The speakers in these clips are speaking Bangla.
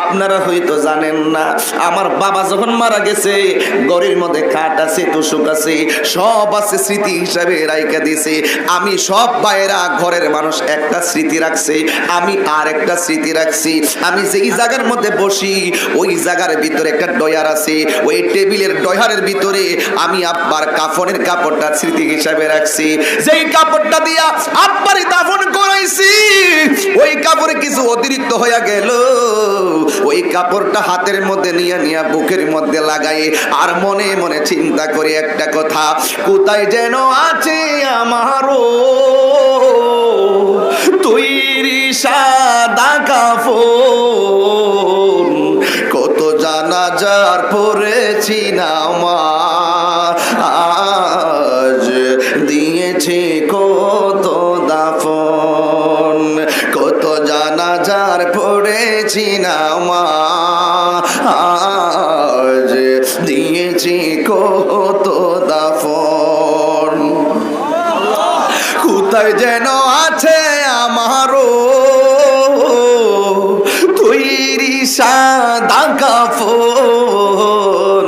আপনারা হয়তো জানেন না, আমার বাবা যখন মারা গেছে, গড়ির মধ্যে খাট আছে, তোষক আছে, সব আছে স্মৃতি হিসাবে রাইকা দিছে আমি সব বাইরা ঘরের মানুষ একটা স্মৃতি রাখছে, আমি আর একটা স্মৃতি রাখছি। আমি যেই জায়গার মধ্যে বসি, ওই জায়গার ভিতরে একটা ডয়ার আছে, ওই টেবিলের ডয়ারের ভিতরে আমি আব্বার কাফনের কাপড়টা স্মৃতি হিসাবে রাখছি। যেই কাপড়টা দিয়া আব্বারই দাফন করাইছি, ওই কাপড়ে কিছু অতিরিক্ত হইয়া গেল। কাপড়টা হাতের মধ্যে নিয়ে নিয়ে বুকের মধ্যে লাগাই, আর মনে মনে চিন্তা করি একটা কথা, কোথায় যেন আছে আমারও তৈরি সাদা কাফন কত জানাজার পড়েছি না আজ দিয়েছে কত জানাজার পড়েছি না আজ দিয়েছি কত দাফন। কোথায় যেন আছে আমারও তৈরি সাদা কাফন।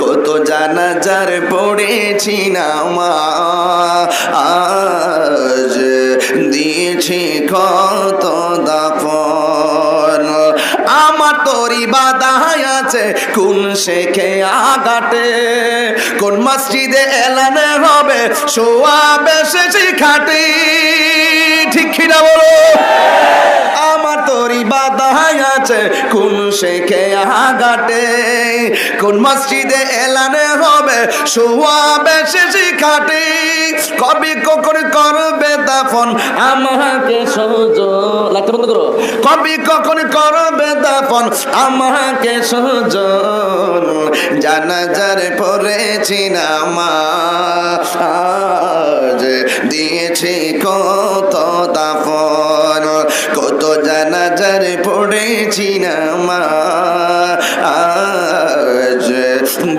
কত জানাজার পড়েছি না মা? আজ দিয়েছি কত আমার তরি আছে। কোন শেখে আগাটে কোন মসজিদে এলানে হবে? শোয়া বেশি খাটি। ঠিক কিনা বলো? আমার তরি বাদায় আছে। কোন শেখে আগাটে কোন মসজিদে এলানে হবে? শোয়া বেশি খাটি। কবি কখন করবে দাফন? আমাকে সহজ লাগতে বন্ধ করো। কবি কখন করবে দাফন? আমাকে সহজ জানাজার পড়েছি না মা। দিয়েছি কত দাফন? কত জানাজার পড়েছি না মা। আজ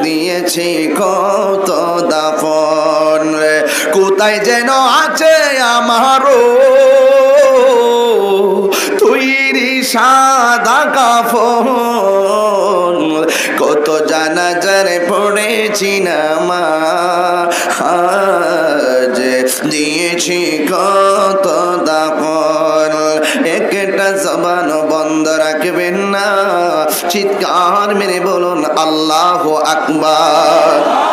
দিয়েছি কত দাফন কোথায় যেন আছে আমারও সাদা কাফন কত জানাজার পড়েছি না মা, আজ দিয়েছি কত দাফন। একটা জবান বন্ধ রাখবেন না, চিৎকার মেরে বলুন, আল্লাহ আকবার।